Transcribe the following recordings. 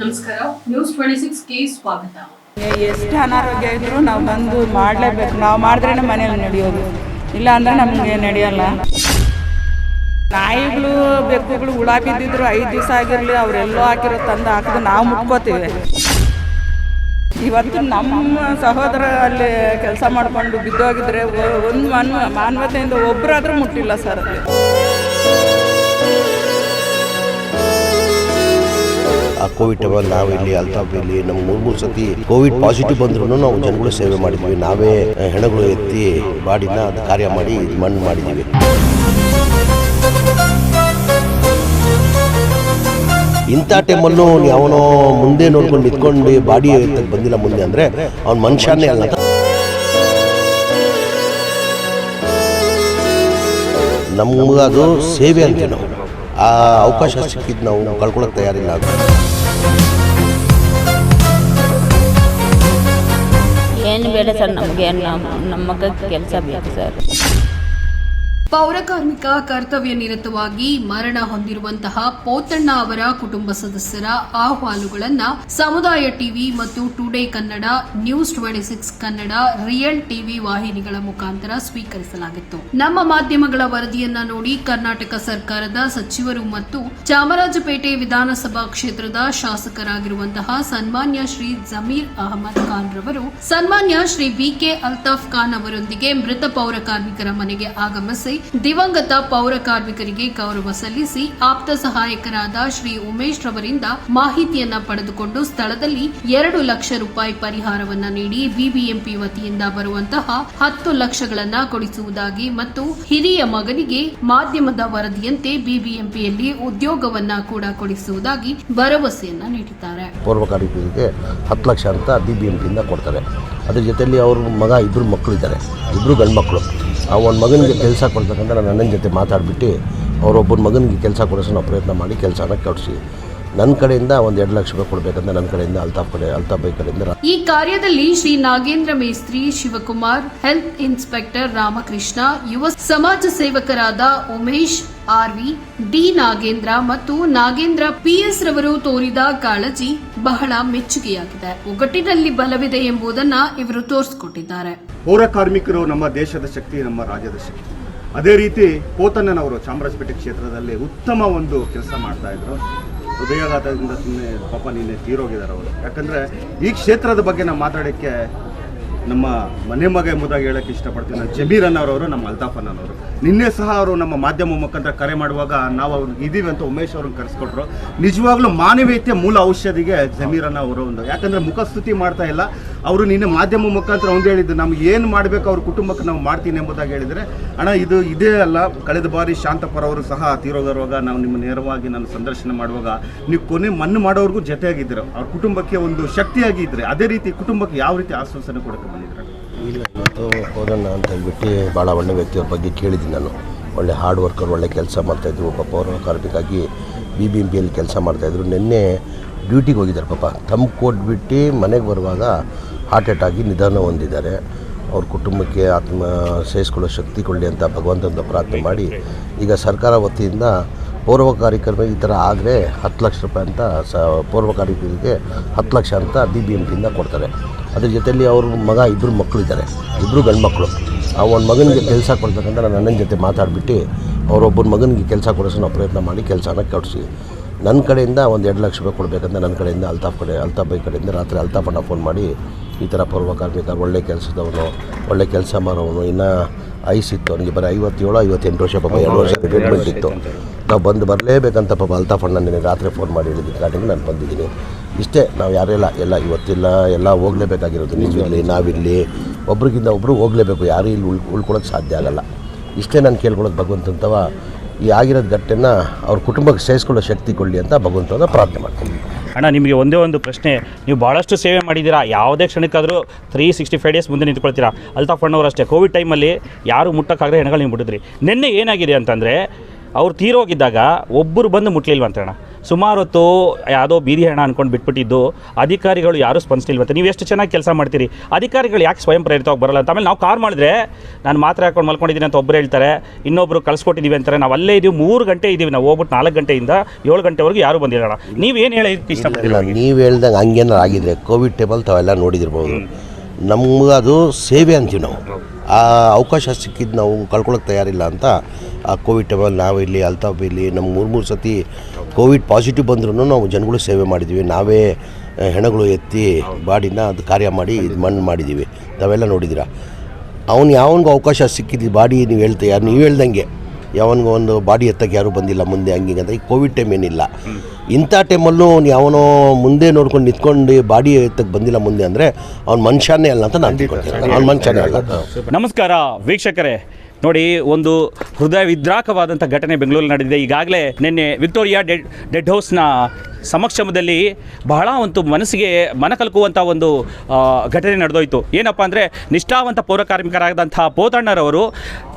ನಮಸ್ಕಾರ. News twenty ಸಿಕ್ಸ್ಗೆ ಸ್ವಾಗತ. ಎಷ್ಟು ಅನಾರೋಗ್ಯ ಇದ್ರು ನಾವು ಬಂದು ಮಾಡಲೇಬೇಕು. ನಾವು ಮಾಡಿದ್ರೇನೆ ಮನೇಲಿ ನಡೆಯೋದು. ಇಲ್ಲ ಅಂದ್ರೆ ನಮಗೆ ನಡೆಯಲ್ಲ. ನಾಯಿಗಳು, ಬೆಕ್ಕುಗಳು ಹುಳ ಬಿದ್ದಿದ್ರು ಐದು ದಿವಸ ಆಗಿರಲಿ ಅವರೆಲ್ಲೋ ಹಾಕಿರೋ ತಂದು ಹಾಕಿದ್ರೆ ನಾವು ಮುಟ್ಕೋತೀವಿ. ಇವತ್ತು ನಮ್ಮ ಸಹೋದರ ಅಲ್ಲಿ ಕೆಲಸ ಮಾಡಿಕೊಂಡು ಬಿದ್ದೋಗಿದ್ರೆ ಒಂದು ಮಾನ್ವ ಮಾನವತೆಯಿಂದ ಒಬ್ಬರಾದ್ರೂ ಮುಟ್ಟಿಲ್ಲ ಸರ್ ಆ ಕೋವಿಡ್ ಟೈಮಲ್ಲಿ ನಾವು ಇಲ್ಲಿ ಇಲ್ಲಿ ನಮ್ಮ ಮೂರು ಮೂರು ಸತಿ ಕೋವಿಡ್ ಪಾಸಿಟಿವ್ ಬಂದ್ರು ನಾವು ಜನಗಳು ಸೇವೆ ಮಾಡಿದ್ವಿ. ನಾವೇ ಹೆಣಗಳು ಎತ್ತಿ ಬಾಡಿನ ಕಾರ್ಯ ಮಾಡಿ ಮಣ್ಣು ಮಾಡಿದ್ದೀವಿ. ಇಂಥ ಟೈಮಲ್ಲೂ ಯಾವನೋ ಮುಂದೆ ನೋಡ್ಕೊಂಡು ನಿಂತ್ಕೊಂಡು ಬಾಡಿ ಎತ್ತಕ್ಕೆ ಬಂದಿಲ್ಲ ಮುಂದೆ ಅಂದರೆ ಅವ್ನ ಮನುಷ್ಯನೇ ಅಲ್ಲ ಅದು ಸೇವೆ ಅಂತೀವಿ ನಾವು. ಆ ಅವಕಾಶ ಸಿಕ್ಕಿದ್ದು ನಾವು ಕಳ್ಕೊಳ್ಳೋಕೆ ತಯಾರಿಲ್ಲ ಏನು ಬೇಡ ಸರ್, ನಮಗೆ ನಮ್ಮ ನಮ್ಮ ಕೆಲಸ ಬೇಕು ಸರ್. ಪೌರ ಕಾರ್ಮಿಕ ಕರ್ತವ್ಯ ನಿರತವಾಗಿ ಮರಣ ಹೊಂದಿರುವಂತಹ ಪೋತಣ್ಣ ಅವರ ಕುಟುಂಬ ಸದಸ್ಯರ ಅಹವಾಲುಗಳನ್ನ ಸಮುದಾಯ ಟಿವಿ ಮತ್ತು today Kannada, news twenty six Kannada, real TV ವಾಹಿನಿಗಳ ಮುಖಾಂತರ ಸ್ವೀಕರಿಸಲಾಗಿತ್ತು. ನಮ್ಮ ಮಾಧ್ಯಮಗಳ ವರದಿಯನ್ನ ನೋಡಿ ಕರ್ನಾಟಕ ಸರ್ಕಾರದ ಸಚಿವರು ಮತ್ತು ಚಾಮರಾಜಪೇಟೆ ವಿಧಾನಸಭಾ ಕ್ಷೇತ್ರದ ಶಾಸಕರಾಗಿರುವಂತಹ ಸನ್ಮಾನ್ಯ ಶ್ರೀ ಜಮೀರ್ ಅಹಮದ್ ಖಾನ್ ರವರು, ಸನ್ಮಾನ್ಯ ಶ್ರೀ ಬಿಕೆ ಅಲ್ತಾಫ್ ಖಾನ್ ಅವರೊಂದಿಗೆ ಮೃತ ಪೌರ ಕಾರ್ಮಿಕರ ಮನೆಗೆ ಆಗಮಿಸಿ ದಿವಂಗತ ಪೌರ ಕಾರ್ಮಿಕರಿಗೆ ಗೌರವ ಸಲ್ಲಿಸಿ ಆಪ್ತ ಸಹಾಯಕರಾದ ಶ್ರೀ ಉಮೇಶ್ ರವರಿಂದ ಮಾಹಿತಿಯನ್ನ ಪಡೆದುಕೊಂಡು ಸ್ಥಳದಲ್ಲಿ ಎರಡು ಲಕ್ಷ ರೂಪಾಯಿ ಪರಿಹಾರವನ್ನ ನೀಡಿ ಬಿಬಿಎಂಪಿ ವತಿಯಿಂದ ಬರುವಂತಹ ಹತ್ತು ಲಕ್ಷಗಳನ್ನ ಕೊಡಿಸುವುದಾಗಿ ಮತ್ತು ಹಿರಿಯ ಮಗನಿಗೆ ಮಾಧ್ಯಮದ ವರದಿಯಂತೆ ಬಿಬಿಎಂಪಿಯಲ್ಲಿ ಉದ್ಯೋಗವನ್ನ ಕೂಡ ಕೊಡಿಸುವುದಾಗಿ ಭರವಸೆಯನ್ನ ನೀಡಿದ್ದಾರೆ. ಪೂರ್ವ ಕಾರ್ಮಿಕರಿಗೆ ಹತ್ತು ಲಕ್ಷ ಅಂತ ಬಿ ಬಿ ಎಂ ಪಿಯಿಂದ ಕೊಡ್ತಾರೆ. ಅದ್ರ ಜೊತೆಯಲ್ಲಿ ಅವ್ರ ಮಗ ಇಬ್ಬರು ಮಕ್ಕಳಿದ್ದಾರೆ ಇಬ್ಬರು ಗಂಡು ಮಕ್ಕಳು ಆ ಒಂದು ಮಗನಿಗೆ ಕೆಲಸ ಕೊಡ್ತಕ್ಕಂಥ ನನ್ನ ಅಣ್ಣನ ಜೊತೆ ಮಾತಾಡಿಬಿಟ್ಟು ಅವರೊಬ್ಬನ ಮಗನಿಗೆ ಕೆಲಸ ಕೊಡಿಸೋ ನಾವು ಪ್ರಯತ್ನ ಮಾಡಿ ಕೆಲಸನ ಕೊಡಿಸಿ ನನ್ನ ಕಡೆಯಿಂದ ಒಂದು ಎರಡು ಲಕ್ಷ ರೂಪಾಯಿ ಕೊಡಬೇಕಂತ ನನ್ನ ಕಡೆಯಿಂದ ಅಲ್ತಾಫ್ ಕಡೆ ಅಲ್ತಾಫ್ ಬೈ ಕಡೆಯಿಂದ ಈ ಕಾರ್ಯದಲ್ಲಿ ಶ್ರೀ ನಾಗೇಂದ್ರ ಮೇಸ್ತ್ರಿ ಶಿವಕುಮಾರ್ ಹೆಲ್ತ್ ಇನ್ಸ್ಪೆಕ್ಟರ್ ರಾಮಕೃಷ್ಣ ಯುವ ಸಮಾಜ ಸೇವಕರಾದ ಉಮೇಶ್ ಆರ್ವಿ ಡಿ ನಾಗೇಂದ್ರ ಮತ್ತು ನಾಗೇಂದ್ರ ಪಿಎಸ್ ರವರು ತೋರಿದ ಕಾಳಜಿ ಬಹಳ ಮೆಚ್ಚುಗೆಯಾಗಿದೆ. ಒಗ್ಗಟ್ಟಿನಲ್ಲಿ ಬಲವಿದೆ ಎಂಬುದನ್ನ ಇವರು ತೋರಿಸಿಕೊಟ್ಟಿದ್ದಾರೆ. ಪೌರ ಕಾರ್ಮಿಕರು ನಮ್ಮ ದೇಶದ ಶಕ್ತಿ ನಮ್ಮ ರಾಜ್ಯದ ಶಕ್ತಿ. ಅದೇ ರೀತಿ ಪೋತಣ್ಣನವರು ಚಾಮರಾಜಪೇಟೆ ಕ್ಷೇತ್ರದಲ್ಲಿ ಉತ್ತಮ ಒಂದು ಕೆಲಸ ಮಾಡ್ತಾ ಇದ್ರು. ಹೃದಯಾಘಾತದಿಂದ ಸುಮ್ಮನೆ ಪಾಪ ನಿನ್ನೆ ತೀರೋಗಿದ್ದಾರೆ ಅವರು. ಯಾಕಂದರೆ ಈ ಕ್ಷೇತ್ರದ ಬಗ್ಗೆ ನಾವು ಮಾತಾಡೋಕ್ಕೆ ನಮ್ಮ ಮನೆ ಮಗ ಎಂಬುದಾಗಿ ಹೇಳಕ್ಕೆ ಇಷ್ಟಪಡ್ತೀನಿ. ನಾನು ಜಮೀರ್ ಅನ್ನೋರವರು ನಮ್ಮ ಅಲ್ತಾಫ್ ಅನ್ನೋರು. ನಿನ್ನೆ ಸಹ ಅವರು ನಮ್ಮ ಮಾಧ್ಯಮ ಮುಖಾಂತರ ಕರೆ ಮಾಡುವಾಗ ನಾವು ಅವ್ರಿಗೆ ಇದೀವಿ ಅಂತ ಉಮೇಶ್ ಅವ್ರನ್ನ ಕರೆಸ್ಕೊಟ್ರು. ನಿಜವಾಗ್ಲೂ ಮಾನವೀಯತೆ ಮೂಲ ಔಷಧಿಗೆ ಜಮೀರ್ ಅನ್ನೋ ಅವರು ಒಂದು ಯಾಕಂದರೆ ಮುಖಸ್ತುತಿ ಮಾಡ್ತಾ ಇಲ್ಲ. ಅವರು ನಿನ್ನೆ ಮಾಧ್ಯಮ ಮುಖಾಂತರ ಒಂದು ಹೇಳಿದ್ದು, ನಮ್ಗೆ ಏನು ಮಾಡಬೇಕು ಅವ್ರ ಕುಟುಂಬಕ್ಕೆ ನಾವು ಮಾಡ್ತೀನಿ ಎಂಬುದಾಗಿ ಹೇಳಿದರೆ, ಅಣ್ಣ, ಇದು ಇದೇ ಅಲ್ಲ, ಕಳೆದ ಬಾರಿ ಶಾಂತಪ್ಪರ ಅವರು ಸಹ ತೀರೋಗರುವಾಗ ನಾವು ನಿಮ್ಮ ನೇರವಾಗಿ ನಾನು ಸಂದರ್ಶನ ಮಾಡುವಾಗ ನೀವು ಕೊನೆ ಮಣ್ಣು ಮಾಡೋರಿಗೂ ಜೊತೆಯಾಗಿದ್ದರು? ಅವ್ರ ಕುಟುಂಬಕ್ಕೆ ಒಂದು ಶಕ್ತಿಯಾಗಿ ಇದ್ದರೆ ಅದೇ ರೀತಿ ಕುಟುಂಬಕ್ಕೆ ಯಾವ ರೀತಿ ಆಶ್ವಾಸನೆ ಕೊಡಕ್ಕೆ ಬಂದಿದ್ದೀರ? ಇಲ್ಲ, ಇವತ್ತು ಹೋದಣ್ಣ ಅಂತ ಹೇಳ್ಬಿಟ್ಟು ಭಾಳ ಒಳ್ಳೆ ವ್ಯಕ್ತಿಯವ್ರ ಬಗ್ಗೆ ಕೇಳಿದ್ದೀನಿ ನಾನು. ಒಳ್ಳೆ ಹಾರ್ಡ್ ವರ್ಕರ್ ಒಳ್ಳೆ ಕೆಲಸ ಮಾಡ್ತಾಯಿದ್ರು ಒಬ್ಬ ಪೌರ ಕಾರ್ಮಿಕಾಗಿ ಬಿ ಬಿ ಎಂ ಪಿಯಲ್ಲಿ ಕೆಲಸ ಮಾಡ್ತಾಯಿದ್ರು ನಿನ್ನೆ ಡ್ಯೂಟಿಗೆ ಹೋಗಿದ್ದಾರೆ, ಪಾಪ. ತಮ್ಮ ಕೊಟ್ಬಿಟ್ಟು ಮನೆಗೆ ಬರುವಾಗ ಹಾರ್ಟ್ ಅಟ್ಯಾಕಿ ನಿಧಾನ ಹೊಂದಿದ್ದಾರೆ. ಅವ್ರ ಕುಟುಂಬಕ್ಕೆ ಆತ್ಮ ಸೇರಿಸ್ಕೊಳ್ಳೋ ಶಕ್ತಿ ಕೊಡಲಿ ಅಂತ ಭಗವಂತನ ಪ್ರಾರ್ಥನೆ ಮಾಡಿ, ಈಗ ಸರ್ಕಾರ ವತಿಯಿಂದ ಪೂರ್ವ ಕಾರ್ಯಕ್ರಮ ಈ ಥರ ಆದರೆ ಹತ್ತು ಲಕ್ಷ ರೂಪಾಯಿ ಅಂತ ಸ ಪೂರ್ವ ಕಾರ್ಯಕ್ರಮಕ್ಕೆ ಹತ್ತು ಲಕ್ಷ ಅಂತ ಬಿ ಬಿ ಎಂ ಪಿಯಿಂದ ಕೊಡ್ತಾರೆ. ಅದ್ರ ಜೊತೆಯಲ್ಲಿ ಅವ್ರ ಮಗ ಇಬ್ಬರು ಮಕ್ಕಳಿದ್ದಾರೆ ಇಬ್ಬರು ಗಂಡು ಮಕ್ಕಳು ಆ ಒಂದು ಮಗನಿಗೆ ಕೆಲಸ ಕೊಡ್ತಕ್ಕಂಥ ನಾನು ಅಣ್ಣನ ಜೊತೆ ಮಾತಾಡಿಬಿಟ್ಟು ಅವರೊಬ್ಬನ ಮಗನಿಗೆ ಕೆಲಸ ಕೊಡಿಸೋ ನಾವು ಪ್ರಯತ್ನ ಮಾಡಿ ಕೆಲಸನ ಕೊಡಿಸಿ. ನನ್ನ ಕಡೆಯಿಂದ ಒಂದು ಎರಡು ಲಕ್ಷ ರೂಪಾಯಿ ಕೊಡಬೇಕಂತ ನನ್ನ ಕಡೆಯಿಂದ ಅಲ್ತಾಫ್ ಕಡೆ ಅಲ್ತಾಫ್ ಬೈ ಕಡೆಯಿಂದ ರಾತ್ರಿ ಅಲ್ತಾಫಣ್ಣ ಫೋನ್ ಮಾಡಿ ಈ ಥರ ಪೂರ್ವ ಕಾರ್ಮಿಕ ಒಳ್ಳೆ ಕೆಲಸದವನು ಒಳ್ಳೆ ಕೆಲಸ ಮಾಡೋವನು ಇನ್ನು ಐಸ್ ಇತ್ತು ಅವನಿಗೆ ಬರೀ ಐವತ್ತೇಳು ಐವತ್ತೆಂಟು ವರ್ಷ ಪಾಪ ಎರಡು ವರ್ಷ ರಿಟೈರ್ಮೆಂಟ್ ಇತ್ತು. ನಾವು ಬಂದು ಬರಲೇಬೇಕಂತ ಪಾಪ ಅಲ್ತಾಫ್ ಅಣ್ಣ ನಿನಗೆ ರಾತ್ರಿ ಫೋನ್ ಮಾಡಿ ಹೇಳಿದ್ದು ಕಾರಣಕ್ಕೆ ನಾನು ಬಂದಿದ್ದೀನಿ. ಇಷ್ಟೇ ನಾವು ಯಾರೆಲ್ಲ ಎಲ್ಲ ಇವತ್ತಿಲ್ಲ ಎಲ್ಲ ಹೋಗಲೇಬೇಕಾಗಿರೋದು ನಿಜವಿರಲಿ ನಾವಿರಲಿ ಒಬ್ರಿಗಿಂತ ಒಬ್ಬರು ಹೋಗಲೇಬೇಕು ಯಾರೂ ಇಲ್ಲಿ ಉಳ್ ಉಳ್ಕೊಳ್ಳೋಕೆ ಸಾಧ್ಯ ಆಗಲ್ಲ. ಇಷ್ಟೇ ನಾನು ಕೇಳ್ಕೊಳ್ಳೋದು ಭಗವಂತಂತವ ಈ ಆಗಿರೋ ಗಟ್ಟೆನ ಅವ್ರ ಕುಟುಂಬಕ್ಕೆ ಸೇರಿಸ್ಕೊಳ್ಳೋ ಶಕ್ತಿ ಕೊಡಲಿ ಅಂತ ಭಗವಂತನ ಪ್ರಾರ್ಥನೆ ಮಾಡ್ತೀನಿ. ಅಣ್ಣ, ನಿಮಗೆ ಒಂದೇ ಒಂದು ಪ್ರಶ್ನೆ. ನೀವು ಭಾಳಷ್ಟು ಸೇವೆ ಮಾಡಿದ್ದೀರಾ? ಯಾವುದೇ ಕ್ಷಣಕ್ಕಾದರೂ ತ್ರೀ ಸಿಕ್ಸ್ಟಿ ಫೈವ್ ಡೇಸ್ ಮುಂದೆ ನಿಂತ್ಕೊಳ್ತೀರಾ? ಅಲ್ತಾಫ್ ಅಣ್ಣವರು ಅಷ್ಟೇ ಕೋವಿಡ್ ಟೈಮಲ್ಲಿ ಯಾರು ಮುಟ್ಟಕ್ಕಾಗದೆ ಹೆಣಗಳು ನೀವು ಬಿಟ್ಟಿದ್ರಿ. ನಿನ್ನೆ ಏನಾಗಿದೆ ಅಂತಂದರೆ ಅವ್ರು ತೀರೋಗಿದ್ದಾಗ ಒಬ್ಬರು ಬಂದು ಮುಟ್ಲಿಲ್ವಂತಣ್ಣ ಸುಮಾರು ಹೊತ್ತು ಯಾವುದೋ ಬೀದಿ ಹಣ ಅಂದ್ಕೊಂಡು ಬಿಟ್ಬಿಟ್ಟಿದ್ದು ಅಧಿಕಾರಿಗಳು ಯಾರೂ ಅಂತ. ನೀವು ಎಷ್ಟು ಚೆನ್ನಾಗಿ ಕೆಲಸ ಮಾಡ್ತೀರಿ? ಅಧಿಕಾರಿಗಳು ಯಾಕೆ ಸ್ವಯಂ ಪ್ರೇರಿತವಾಗಿ ಬರಲ್ಲ ಅಂತ. ಆಮೇಲೆ ನಾವು ಕಾರ್ ಮಾಡಿದ್ರೆ ನಾನು ಮಾತ್ರ ಹಾಕೊಂಡು ಮಲ್ಕೊಂಡಿದ್ದೀನಿ ಅಂತ ಒಬ್ಬರು ಹೇಳ್ತಾರೆ ಇನ್ನೊಬ್ಬರು ಕಳ್ಸ್ಕೊಟ್ಟಿದ್ದೀವಿ ಅಂತಾರೆ. ನಾವು ಅಲ್ಲೇ ಇದೀವಿ ಮೂರು ಗಂಟೆ ಇದ್ದೀವಿ ನಾವು ಹೋಗ್ಬಿಟ್ಟು ನಾಲ್ಕು ಗಂಟೆಯಿಂದ ಏಳು ಗಂಟೆವರೆಗೂ ಯಾರು ಬಂದಿಲ್ಲ ಅಣ್ಣ ನೀವೇನು ಹೇಳಿ ಇಷ್ಟಪಡ್ತೀರಾ? ನೀವು ಹೇಳ್ದಂಗೆ ಹಂಗೇನಾರು ಆಗಿದ್ರೆ ಕೋವಿಡ್ ಟೇಬಲ್ ತಾವೆಲ್ಲ ನೋಡಿದಿರ್ಬೋದು. ನಮ್ಗೆ ಅದು ಸೇವೆ ಅಂತೀವಿ ನಾವು. ಆ ಅವಕಾಶ ಸಿಕ್ಕಿದ್ದು ನಾವು ಕಳ್ಕೊಳಕ್ಕೆ ತಯಾರಿಲ್ಲ ಅಂತ ಆ ಕೋವಿಡ್ ಟೈಮಲ್ಲಿ ನಾವು ಇಲ್ಲಿ, ಅಲ್ತಾಫ್ ಇಲ್ಲಿ ನಮ್ಮ ಮೂರು ಮೂರು ಸತಿ ಕೋವಿಡ್ ಪಾಸಿಟಿವ್ ಬಂದ್ರೂ ನಾವು ಜನಗಳು ಸೇವೆ ಮಾಡಿದ್ದೀವಿ ನಾವೇ ಹೆಣಗಳು ಎತ್ತಿ ಬಾಡಿನ ಅದು ಕಾರ್ಯ ಮಾಡಿ ಇದು ಮಣ್ಣು ಮಾಡಿದ್ದೀವಿ ತಾವೆಲ್ಲ ನೋಡಿದ್ದೀರಾ? ಅವ್ನು ಯಾವನಿಗೂ ಅವಕಾಶ ಸಿಕ್ಕಿದ್ದು ಬಾಡಿ ನೀವು ಹೇಳ್ತೀಯ? ನೀವು ಹೇಳ್ದಂಗೆ. ಯಾವನಿಗೂ ಒಂದು ಬಾಡಿ ಎತ್ತಕ್ಕೆ ಯಾರೂ ಬಂದಿಲ್ಲ ಮುಂದೆ ಹಂಗೆ ಅಂತ. ಈಗ ಕೋವಿಡ್ ಟೈಮ್ ಏನಿಲ್ಲ. ಇಂಥ ಟೈಮಲ್ಲೂ ಯಾವನೋ ಮುಂದೆ ನೋಡ್ಕೊಂಡು ನಿಂತ್ಕೊಂಡು ಬಾಡಿ ಎತ್ತಕ್ಕೆ ಬಂದಿಲ್ಲ ಮುಂದೆ ಅಂದರೆ ಅವ್ನು ಮನುಷ್ಯನೇ ಅಲ್ಲ ಅಂತ ನಾನು ತಿಳ್ಕೊಳ್ತೀನಿ. ಅವ್ನ ಮನುಷ್ಯನೇ ಅಲ್ಲ. ನಮಸ್ಕಾರ ವೀಕ್ಷಕರೇ. ನೋಡಿ, ಒಂದು ಹೃದಯ ವಿದ್ರಾಕವಾದಂಥ ಘಟನೆ ಬೆಂಗಳೂರಲ್ಲಿ ನಡೆದಿದೆ. ಈಗಾಗಲೇ ನಿನ್ನೆ ವಿಕ್ಟೋರಿಯಾ ಡೆಡ್ ಡೆಡ್ ಹೌಸ್ನ ಸಮಕ್ಷಮದಲ್ಲಿ ಬಹಳ ಒಂದು ಮನಸ್ಸಿಗೆ ಮನ ಕಲಕುವಂಥ ಒಂದು ಘಟನೆ ನಡೆದೋಯಿತು. ಏನಪ್ಪ ಅಂದರೆ, ನಿಷ್ಠಾವಂತ ಪೌರಕಾರ್ಮಿಕರಾದಂಥ ಪೋತಣ್ಣರವರು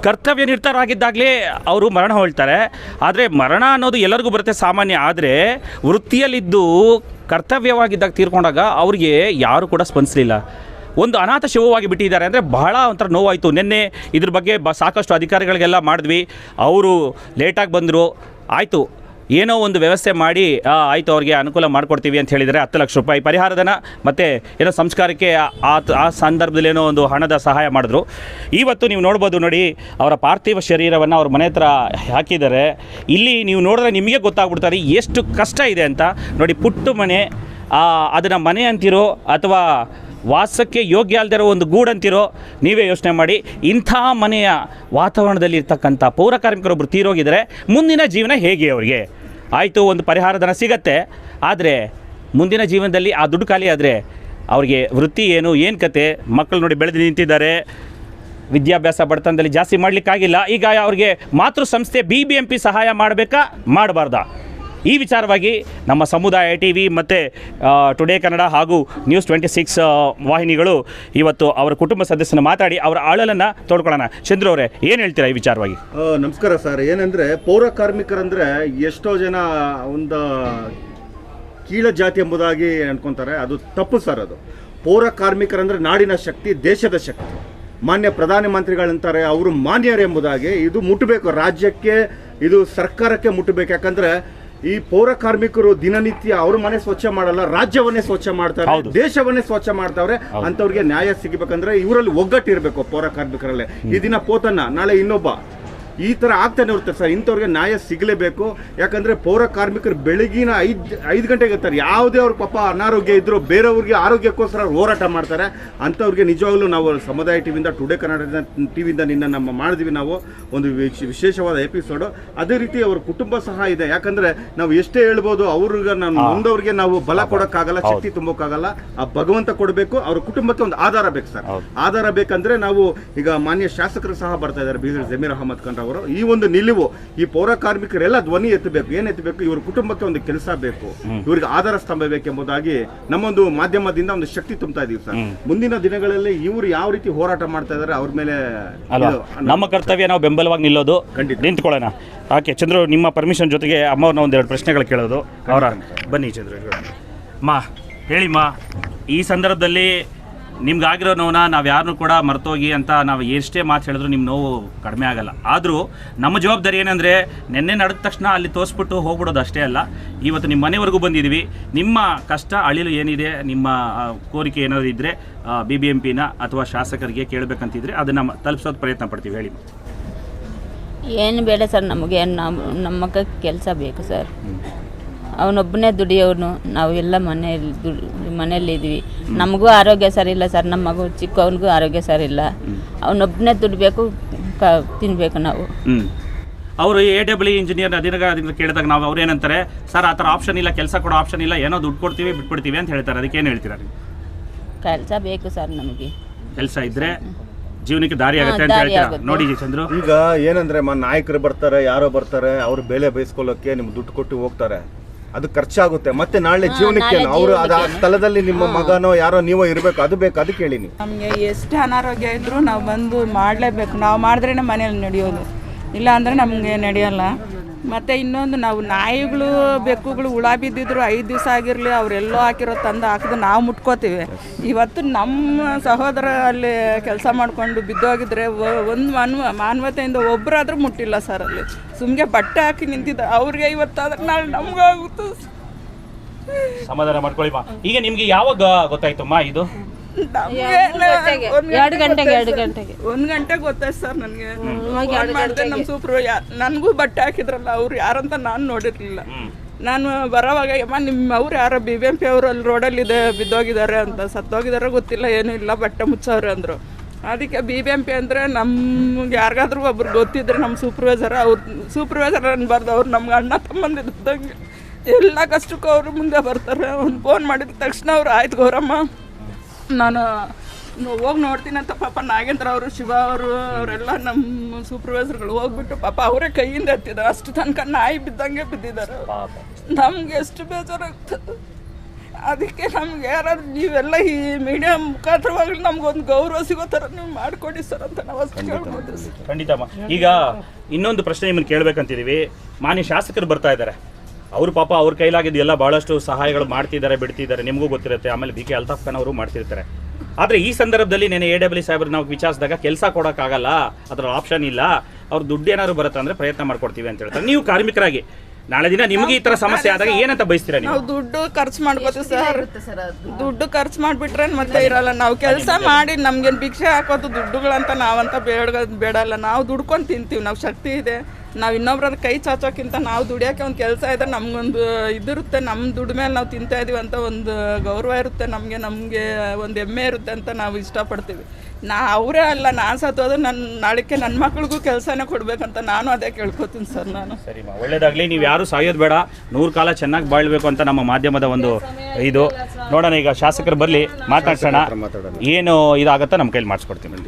ಕರ್ತವ್ಯ ನಿರತರಾಗಿದ್ದಾಗಲೇ ಅವರು ಮರಣ ಹೊಳ್ತಾರೆ ಆದರೆ ಮರಣ ಅನ್ನೋದು ಎಲ್ಲರಿಗೂ ಬರುತ್ತೆ ಸಾಮಾನ್ಯ. ಆದರೆ ವೃತ್ತಿಯಲ್ಲಿದ್ದು ಕರ್ತವ್ಯವಾಗಿದ್ದಾಗ ತೀರ್ಕೊಂಡಾಗ ಅವರಿಗೆ ಯಾರು ಕೂಡ ಸ್ಪಂದಿಸಲಿಲ್ಲ. ಒಂದು ಅನಾಥ ಶವವಾಗಿ ಬಿಟ್ಟಿದ್ದಾರೆ ಅಂದರೆ ಬಹಳ ಒಂಥರ ನೋವಾಯಿತು. ನಿನ್ನೆ ಇದ್ರ ಬಗ್ಗೆ ಬ ಸಾಕಷ್ಟು ಅಧಿಕಾರಿಗಳಿಗೆಲ್ಲ ಮಾಡಿದ್ವಿ. ಅವರು ಲೇಟಾಗಿ ಬಂದರು. ಆಯಿತು. ಏನೋ ಒಂದು ವ್ಯವಸ್ಥೆ ಮಾಡಿ ಆಯಿತು ಅವ್ರಿಗೆ ಅನುಕೂಲ ಮಾಡಿಕೊಡ್ತೀವಿ ಅಂತ ಹೇಳಿದರೆ ಹತ್ತು ಲಕ್ಷ ರೂಪಾಯಿ ಪರಿಹಾರಧನ ಮತ್ತು ಏನೋ ಸಂಸ್ಕಾರಕ್ಕೆ ಆ- ಆ ಸಂದರ್ಭದಲ್ಲಿ ಏನೋ ಒಂದು ಹಣದ ಸಹಾಯ ಮಾಡಿದ್ರು. ಇವತ್ತು ನೀವು ನೋಡ್ಬೋದು ನೋಡಿ, ಅವರ ಪಾರ್ಥಿವ ಶರೀರವನ್ನು ಅವ್ರ ಮನೆ ಹತ್ರ ಹಾಕಿದ್ದಾರೆ. ಇಲ್ಲಿ ನೀವು ನೋಡಿದ್ರೆ ನಿಮಗೆ ಗೊತ್ತಾಗ್ಬಿಡ್ತಾರೆ ಎಷ್ಟು ಕಷ್ಟ ಇದೆ ಅಂತ. ನೋಡಿ, ಪುಟ್ಟು ಮನೆ ಅದನ್ನು ಮನೆ ಅಂತಿರೋ ಅಥವಾ ವಾಸಕ್ಕೆ ಯೋಗ್ಯ ಅಲ್ದಿರೋ ಒಂದು ಗೂಡಂತಿರೋ, ನೀವೇ ಯೋಚನೆ ಮಾಡಿ. ಇಂಥ ಮನೆಯ ವಾತಾವರಣದಲ್ಲಿ ಇರ್ತಕ್ಕಂಥ ಪೌರ ಕಾರ್ಮಿಕರೊಬ್ಬರು ತೀರೋಗಿದರೆ ಮುಂದಿನ ಜೀವನ ಹೇಗೆ ಅವರಿಗೆ? ಆಯಿತು, ಒಂದು ಪರಿಹಾರ ಧನ ಸಿಗತ್ತೆ, ಆದರೆ ಮುಂದಿನ ಜೀವನದಲ್ಲಿ ಆ ದುಡ್ಡು ಖಾಲಿ ಆದರೆ ಅವ್ರಿಗೆ ವೃತ್ತಿ ಏನು ಏನು ಕತೆ? ಮಕ್ಕಳು ನೋಡಿ ಬೆಳೆದು ನಿಂತಿದ್ದಾರೆ. ವಿದ್ಯಾಭ್ಯಾಸ ಬಡತನದಲ್ಲಿ ಜಾಸ್ತಿ ಮಾಡಲಿಕ್ಕಾಗಿಲ್ಲ. ಈಗ ಅವ್ರಿಗೆ ಮಾತೃ ಸಂಸ್ಥೆ ಬಿ ಬಿ ಎಂ ಪಿ ಸಹಾಯ ಮಾಡಬೇಕಾ? ಮಾಡಬಾರ್ದಾ? ಈ ವಿಚಾರವಾಗಿ ನಮ್ಮ ಸಮುದಾಯ ಟಿ ವಿ ಮತ್ತು ಟುಡೇ ಕನ್ನಡ ಹಾಗೂ ನ್ಯೂಸ್ ಟ್ವೆಂಟಿ ಸಿಕ್ಸ್ ವಾಹಿನಿಗಳು ಇವತ್ತು ಅವರ ಕುಟುಂಬ ಸದಸ್ಯನ ಮಾತಾಡಿ ಅವರ ಆಳಲನ್ನು ತೋಡ್ಕೊಳ್ಳೋಣ. ಚಂದ್ರು ಅವರೇ, ಏನು ಹೇಳ್ತೀರಾ ಈ ವಿಚಾರವಾಗಿ? ನಮಸ್ಕಾರ ಸರ್. ಏನಂದರೆ, ಪೌರ ಕಾರ್ಮಿಕರಂದ್ರೆ ಎಷ್ಟೋ ಜನ ಒಂದು ಕೀಳ ಜಾತಿ ಎಂಬುದಾಗಿ ಅನ್ಕೊತಾರೆ. ಅದು ತಪ್ಪು ಸರ್ ಅದು. ಪೌರ ಕಾರ್ಮಿಕರಂದ್ರೆ ನಾಡಿನ ಶಕ್ತಿ, ದೇಶದ ಶಕ್ತಿ. ಮಾನ್ಯ ಪ್ರಧಾನಮಂತ್ರಿಗಳಂತಾರೆ ಅವರು ಮಾನ್ಯರು ಎಂಬುದಾಗಿ. ಇದು ಮುಟ್ಟಬೇಕು ರಾಜ್ಯಕ್ಕೆ, ಇದು ಸರ್ಕಾರಕ್ಕೆ ಮುಟ್ಟಬೇಕು ಯಾಕಂದ್ರೆ ಈ ಪೌರ ಕಾರ್ಮಿಕರು ದಿನನಿತ್ಯ ಅವ್ರ ಮನೆ ಸ್ವಚ್ಛ ಮಾಡಲ್ಲ ರಾಜ್ಯವನ್ನೇ ಸ್ವಚ್ಛ ಮಾಡ್ತಾರೆ. ದೇಶವನ್ನೇ ಸ್ವಚ್ಛ ಮಾಡ್ತಾವ್ರೆ ಅಂತವ್ರಿಗೆ ನ್ಯಾಯ ಸಿಗಬೇಕಂದ್ರೆ ಇವರಲ್ಲಿ ಒಗ್ಗಟ್ಟಿರ್ಬೇಕು ಪೌರ ಕಾರ್ಮಿಕರಲ್ಲೇ. ಈ ದಿನ ಪೋತನ್ನ ನಾಳೆ ಇನ್ನೊಬ್ಬ ಈ ಥರ ಆಗ್ತಾನೆ ಇರುತ್ತೆ ಸರ್. ಇಂಥವ್ರಿಗೆ ನ್ಯಾಯ ಸಿಗಲೇಬೇಕು. ಯಾಕಂದರೆ ಪೌರ ಕಾರ್ಮಿಕರು ಬೆಳಗಿನ ಐದು ಐದು ಗಂಟೆಗೆ ಇರ್ತಾರೆ ಯಾವುದೇ ಅವ್ರ ಪಾಪ ಅನಾರೋಗ್ಯ ಇದ್ದರೂ ಬೇರೆಯವ್ರಿಗೆ ಆರೋಗ್ಯಕ್ಕೋಸ್ಕರ ಅವ್ರು ಹೋರಾಟ ಮಾಡ್ತಾರೆ. ಅಂಥವ್ರಿಗೆ ನಿಜವಾಗ್ಲೂ ನಾವು ಸಮುದಾಯ ಟಿವಿಯಿಂದ ಟುಡೇ ಕನ್ನಡ ಟಿವಿಯಿಂದ ನಿನ್ನ ನಮ್ಮ ಮಾಡಿದ್ವಿ ನಾವು ಒಂದು ವಿಶ್- ವಿಶೇಷವಾದ ಎಪಿಸೋಡು. ಅದೇ ರೀತಿ ಅವ್ರ ಕುಟುಂಬ ಸಹ ಇದೆ. ಯಾಕಂದರೆ ನಾವು ಎಷ್ಟೇ ಹೇಳ್ಬೋದು ಅವ್ರಿಗೆ ನಾನು ಮುಂದವ್ರಿಗೆ ನಾವು ಬಲ ಕೊಡೋಕ್ಕಾಗಲ್ಲ ಶಕ್ತಿ ತುಂಬೋಕ್ಕಾಗಲ್ಲ. ಆ ಭಗವಂತ ಕೊಡಬೇಕು. ಅವ್ರ ಕುಟುಂಬಕ್ಕೆ ಒಂದು ಆಧಾರ ಬೇಕು ಸರ್. ಆಧಾರ ಬೇಕಂದ್ರೆ ನಾವು ಈಗ ಮಾನ್ಯ ಶಾಸಕರು ಸಹ ಬರ್ತಾ ಇದ್ದಾರೆ. ಬೀದರ್ ಜಮೀರ್ ಅಹಮದ್ ಖಾನ್ ಅವರು ಈ ಒಂದು ನಿಲುವು ಈ ಪೌರ ಕಾರ್ಮಿಕರೆಲ್ಲ ಧ್ವನಿ ಎತ್ತಬೇಕು ಏನ್ ಎತ್ತಬೇಕು ಇವ್ರ ಕುಟುಂಬಕ್ಕೆ ಒಂದು ಕೆಲಸ ಬೇಕು ಇವ್ರಿಗೆ ಆಧಾರ ಸ್ತಂಭ ಬೇಕೆಂಬುದಾಗಿ ನಮ್ಮೊಂದು ಮಾಧ್ಯಮದಿಂದ ಒಂದು ಶಕ್ತಿ ತುಂಬ್ತಾ ಇದೀವಿ ಸರ್. ಮುಂದಿನ ದಿನಗಳಲ್ಲಿ ಇವರು ಯಾವ ರೀತಿ ಹೋರಾಟ ಮಾಡ್ತಾ ಇದಾರೆ ಅವ್ರ ಮೇಲೆ ನಮ್ಮ ಕರ್ತವ್ಯ ನಾವು ಬೆಂಬಲವಾಗಿ ನಿಲ್ಲೋದು ಖಂಡಿತ. ನಿಂತ್ಕೊಳ್ಳೋಣ. ಓಕೆ ಚಂದ್ರು ನಿಮ್ಮ ಪರ್ಮಿಷನ್ ಜೊತೆಗೆ ಅಮ್ಮವ್ರನ್ನ ಒಂದೆರಡು ಪ್ರಶ್ನೆಗಳು ಕೇಳೋದು. ಅವರ ಬನ್ನಿ ಚಂದ್ರು ಮಾ ಹೇಳಿ ಮಾ. ಈ ಸಂದರ್ಭದಲ್ಲಿ ನಿಮ್ಗೆ ಆಗಿರೋ ನೋವನ್ನ ನಾವು ಯಾರನ್ನೂ ಕೂಡ ಮರ್ತೋಗಿ ಅಂತ ನಾವು ಎಷ್ಟೇ ಮಾತು ಹೇಳಿದ್ರು ನಿಮ್ಮ ನೋವು ಕಡಿಮೆ ಆಗಲ್ಲ. ಆದರೂ ನಮ್ಮ ಜವಾಬ್ದಾರಿ ಏನಂದರೆ ನಿನ್ನೆ ನಡೆದ ತಕ್ಷಣ ಅಲ್ಲಿ ತೋರಿಸ್ಬಿಟ್ಟು ಹೋಗ್ಬಿಡೋದು ಅಷ್ಟೇ ಅಲ್ಲ. ಇವತ್ತು ನಿಮ್ಮ ಮನೆವರೆಗೂ ಬಂದಿದ್ದೀವಿ ನಿಮ್ಮ ಕಷ್ಟ ಅಳಿಲು ಏನಿದೆ ನಿಮ್ಮ ಕೋರಿಕೆ ಏನಾದರೂ ಇದ್ದರೆ ಬಿ ಬಿ ಎಂ ಪಿನ ಅಥವಾ ಶಾಸಕರಿಗೆ ಕೇಳಬೇಕಂತಿದ್ರೆ ಅದನ್ನು ತಲುಪಿಸೋದು ಪ್ರಯತ್ನ ಪಡ್ತೀವಿ. ಹೇಳಿ ಏನು ಬೇಡ ಸರ್ ನಮಗೆ ನಮ್ಮ ನಮ್ಮ ಕೆಲಸ ಬೇಕು ಸರ್. ಅವನೊಬ್ಬನೇ ದುಡಿಯೋನು. ನಾವು ಎಲ್ಲ ಮನೆಯಲ್ಲಿ ದುಡಿ ಮನೆಯಲ್ಲಿದ್ವಿ ನಮಗೂ ಆರೋಗ್ಯ ಸರಿ ಇಲ್ಲ ಸರ್. ನಮ್ಮ ಮಗು ಚಿಕ್ಕವನಿಗೂ ಆರೋಗ್ಯ ಸರಿ ಇಲ್ಲ ಅವನೊಬ್ಬನೇ ದುಡಿಬೇಕು ಕ ತಿನ್ನಬೇಕು ನಾವು. ಅವರು ಎ ಡಬ್ಲ್ಯೂ ಇಂಜಿನಿಯರ್ ಅಧೀನ ಅದನ್ನ ಕೇಳಿದಾಗ ನಾವು ಅವ್ರು ಏನಂತಾರೆ ಸರ್ ಆ ಥರ ಆಪ್ಷನ್ ಇಲ್ಲ ಕೆಲಸ ಕೊಡೋ ಆಪ್ಷನ್ ಇಲ್ಲ ಏನೋ ದುಡ್ಡು ಕೊಡ್ತೀವಿ ಬಿಟ್ಬಿಡ್ತೀವಿ ಅಂತ ಹೇಳ್ತಾರೆ. ಅದಕ್ಕೆ ಏನು ಹೇಳ್ತೀರಾ ನೀವು? ಕೆಲಸ ಬೇಕು ಸರ್ ನಮಗೆ. ಕೆಲಸ ಇದ್ರೆ ಜೀವನಕ್ಕೆ ದಾರಿ ಆಗುತ್ತೆ ಅಂತ ಹೇಳ್ತೀರಾ? ನೋಡಿ ಚಂದ್ರು. ಈಗ ಏನಂದ್ರೆ ಮ ನಾಯಕರು ಬರ್ತಾರೆ ಯಾರೋ ಬರ್ತಾರೆ ಅವ್ರು ಬೆಲೆ ಬಯಸ್ಕೊಳ್ಳೋಕೆ ನಿಮ್ಗೆ ದುಡ್ಡು ಕೊಟ್ಟು ಹೋಗ್ತಾರೆ. ಅದು ಖರ್ಚಾಗುತ್ತೆ. ಮತ್ತೆ ನಾಳೆ ಜೀವನಕ್ಕೆ ಅವರು ಅದ ಜೀವನಕ್ಕೆ. ಸ್ಥಳದಲ್ಲಿ ನಿಮ್ಮ ಮಗನೋ ಯಾರೋ ನೀವೋ ಇರಬೇಕು ಅದು ಬೇಕು ಅದು ಹೇಳಿ ನೀವು. ನಮಗೆ ಎಷ್ಟು ಅನಾರೋಗ್ಯ ಇದ್ದರೂ ನಾವು ಬಂದು ಮಾಡಲೇಬೇಕು. ನಾವು ಮಾಡಿದ್ರೇ ಮನೇಲಿ ನಡೆಯೋದು. ಇಲ್ಲ ಅಂದರೆ ನಮಗೆ ನಡೆಯಲ್ಲ. ಮತ್ತು ಇನ್ನೊಂದು ನಾವು ನಾಯಿಗಳು, ಬೆಕ್ಕುಗಳು ಹುಳ ಬಿದ್ದಿದ್ರು ಐದು ದಿವಸ ಆಗಿರಲಿ, ಅವರೆಲ್ಲೋ ಹಾಕಿರೋ ತಂದು ಹಾಕಿದ್ರು ನಾವು ಮುಟ್ಕೋತೀವಿ. ಇವತ್ತು ನಮ್ಮ ಸಹೋದರ ಅಲ್ಲಿ ಕೆಲಸ ಮಾಡಿಕೊಂಡು ಬಿದ್ದೋಗಿದ್ರೆ ಒಂದು ಮಾನ್ವ, ಮಾನವತೆಯಿಂದ ಒಬ್ಬರಾದ್ರೂ ಮುಟ್ಟಿಲ್ಲ ಸರ್ ಅಲ್ಲಿ. ಸುಮ್ಮನೆ ಬಟ್ಟೆ ಹಾಕಿ ನಿಂತಿದ್ದ ಅವ್ರಿಗೆ ಇವತ್ತಾದ್ರೆ ನಾಳೆ ನಮಗಾಗುತ್ತೆ ಸಮಾಧಾನ ಮಾಡ್ಕೊಳ್ಳಿಮ್ಮ ಈಗ ನಿಮಗೆ ಯಾವಾಗ ಗೊತ್ತಾಯ್ತಮ್ಮ ಇದು? ಎರಡು ಗಂಟೆಗೆ ಎರಡು ಗಂಟೆಗೆ ಒಂದ್ ಗಂಟೆಗೆ ಗೊತ್ತಾಯ್ತು ಸರ್ ನನಗೆ. ಮಾಡಿದೆ ನಮ್ಮ ಸೂಪ್ರು ನನಗೂ ಬಟ್ಟೆ ಹಾಕಿದ್ರಲ್ಲ ಅವ್ರು ಯಾರಂತ ನಾನು ನೋಡಿರ್ಲಿಲ್ಲ. ನಾನು ಬರೋವಾಗ ನಿಮ್ಮ ಅವ್ರು ಯಾರೋ ಬಿ ಬಿ ಎಂ ಪಿ ಅವರು ಅಲ್ಲಿ ರೋಡಲ್ಲಿ ಇದೆ ಬಿದ್ದೋಗಿದ್ದಾರೆ ಅಂತ. ಸತ್ತೋಗಿದಾರೆ ಗೊತ್ತಿಲ್ಲ ಏನು ಇಲ್ಲ ಬಟ್ಟೆ ಮುಚ್ಚವ್ರೆ ಅಂದ್ರು. ಅದಕ್ಕೆ ಬಿ ಬಿ ಎಂ ಪಿ ಅಂದರೆ ನಮ್ಗೆ ಯಾರಿಗಾದ್ರೂ ಒಬ್ರು ಗೊತ್ತಿದ್ರೆ ನಮ್ಮ ಸೂಪರ್ವೈಸರ್ ಅವ್ರು ಸೂಪರ್ವೈಸರ್ ಅನ್ಬಾರ್ದು ಅವ್ರು ನಮ್ಗೆ ಅಣ್ಣ ತಮ್ಮಂದಿದ್ದಂಗೆ ಎಲ್ಲ ಕಷ್ಟಕ್ಕೂ ಅವರು ಮುಂದೆ ಬರ್ತಾರೆ. ಒಂದು ಫೋನ್ ಮಾಡಿದ ತಕ್ಷಣ ಅವ್ರು ಆಯ್ತು ಗೌರಮ್ಮ ನಾನು ಹೋಗಿ ನೋಡ್ತೀನಿ ಅಂತ ಪಾಪ ನಾಗೇಂದ್ರ ಅವರು ಶಿವ ಅವರು ಅವರೆಲ್ಲ ನಮ್ಮ ಸೂಪರ್ವೈಸರ್ಗಳು ಹೋಗ್ಬಿಟ್ಟು ಪಾಪ ಅವರೇ ಕೈಯಿಂದ ಎತ್ತಿದ್ದಾರೆ ಅಷ್ಟು ತನಕ ನಾಯಿ ಬಿದ್ದಂಗೆ ಬಿದ್ದಿದ್ದಾರೆ ನಮ್ಗೆ ಎಷ್ಟು ಬೇಜಾರಾಗ್ತದೆ. ಅದಕ್ಕೆ ನಮ್ಗೆ ಯಾರಾದ್ರೂ ನೀವೆಲ್ಲ ಈ ಮೀಡಿಯಾ ಮುಖಾಂತರವಾಗಿ ನಮ್ಗೊಂದು ಗೌರವ ಸಿಗೋ ಥರ ನೀವು ಮಾಡಿಕೊಡಿ ಸರ್ ಅಂತ ನಾವು ಅಷ್ಟು ಕೇಳ್ಬೋದು ಸರ್. ಖಂಡಿತಮ್ಮ. ಈಗ ಇನ್ನೊಂದು ಪ್ರಶ್ನೆ ನಿಮ್ಮನ್ನು ಕೇಳಬೇಕಂತಿದ್ದೀವಿ. ಮಾನ್ಯ ಶಾಸಕರು ಬರ್ತಾ ಇದ್ದಾರೆ. ಅವರು ಪಾಪ ಅವ್ರ ಕೈಲಾಗಿದ್ದು ಎಲ್ಲ ಭಾಳಷ್ಟು ಸಹಾಯಗಳು ಮಾಡ್ತಿದ್ದಾರೆ ಬಿಡ್ತಿದ್ದಾರೆ. ನಿಮಗೂ ಗೊತ್ತಿರುತ್ತೆ. ಆಮೇಲೆ ಬಿ ಕೆ ಅಲ್ತಾಫ್ ಖಾನ್ ಅವರು ಮಾಡ್ತಿರ್ತಾರೆ. ಆದರೆ ಈ ಸಂದರ್ಭದಲ್ಲಿ ನೆನೆ ಎ ಡಬ್ಲ್ಯೂ ಸಾಹೇಬ್ರು ನಾವು ವಿಚಾರಿಸಿದಾಗ ಕೆಲಸ ಕೊಡೋಕ್ಕಾಗಲ್ಲ ಅದರ ಆಪ್ಷನ್ ಇಲ್ಲ. ಅವ್ರ ದುಡ್ಡು ಏನಾದ್ರು ಬರುತ್ತೆ ಅಂದರೆ ಪ್ರಯತ್ನ ಮಾಡ್ಕೊಡ್ತೀವಿ ಅಂತ ಹೇಳ್ತಾರೆ. ನೀವು ಕಾರ್ಮಿಕರಾಗಿ ನಾಳೆ ದಿನ ನಿಮಗೆ ಈ ತರ ಸಮಸ್ಯೆ ಆದಾಗ ಏನಂತ ಬಯಸ್ತೀರಾ ನೀವು? ನಾವು ದುಡ್ಡು ಖರ್ಚು ಮಾಡ್ಕೋತೀವಿ ಸರ್. ದುಡ್ಡು ಖರ್ಚು ಮಾಡ್ಬಿಟ್ರೆ ಮತ್ತೆ ಇರಲ್ಲ. ನಾವು ಕೆಲಸ ಮಾಡಿ ನಮ್ಗೇನು ಭಿಕ್ಷೆ ಹಾಕೋದು ದುಡ್ಡುಗಳಂತ ನಾವಂತ ಬೇಡ ಬೇಡಲ್ಲ. ನಾವು ದುಡ್ಕೊಂಡು ತಿಂತೀವಿ. ನಾವು ಶಕ್ತಿ ಇದೆ. ನಾವು ಇನ್ನೊಬ್ರದ ಕೈ ಚಾಚೋಕ್ಕಿಂತ ನಾವು ದುಡಿಯೋಕ್ಕೆ ಒಂದು ಕೆಲಸ ಇದ್ರೆ ನಮಗೊಂದು ಇದಿರುತ್ತೆ. ನಮ್ಮ ದುಡ್ಡು ಮೇಲೆ ನಾವು ತಿಂತಾ ಇದೀವಿ ಅಂತ ಒಂದು ಗೌರವ ಇರುತ್ತೆ. ನಮಗೆ ನಮಗೆ ಒಂದು ಹೆಮ್ಮೆ ಇರುತ್ತೆ ಅಂತ ನಾವು ಇಷ್ಟಪಡ್ತೀವಿ. ನಾ ಅವರೇ ಅಲ್ಲ ನಾನು ಸತ್ತೋದ್ರೆ ನನ್ನ ನಾಳೆಗೆ ನನ್ನ ಮಕ್ಳಿಗೂ ಕೆಲಸನೇ ಕೊಡಬೇಕಂತ ನಾನು ಅದೇ ಕೇಳ್ಕೊತೀನಿ ಸರ್ ನಾನು. ಸರಿ ಒಳ್ಳೇದಾಗಲಿ. ನೀವು ಯಾರು ಸಾಯೋದು ಬೇಡ. ನೂರು ಕಾಲ ಚೆನ್ನಾಗಿ ಬಾಳ್ಬೇಕು ಅಂತ ನಮ್ಮ ಮಾಧ್ಯಮದ ಒಂದು ಇದು. ನೋಡೋಣ ಈಗ ಶಾಸಕರು ಬರಲಿ ಮಾತಾಡ್ಸೋಣ. ಏನು ಇದಾಗುತ್ತೆ ನಮ್ಮ ಕೈಲಿ ಮಾಡಿಸ್ಕೊಡ್ತೀನಿ.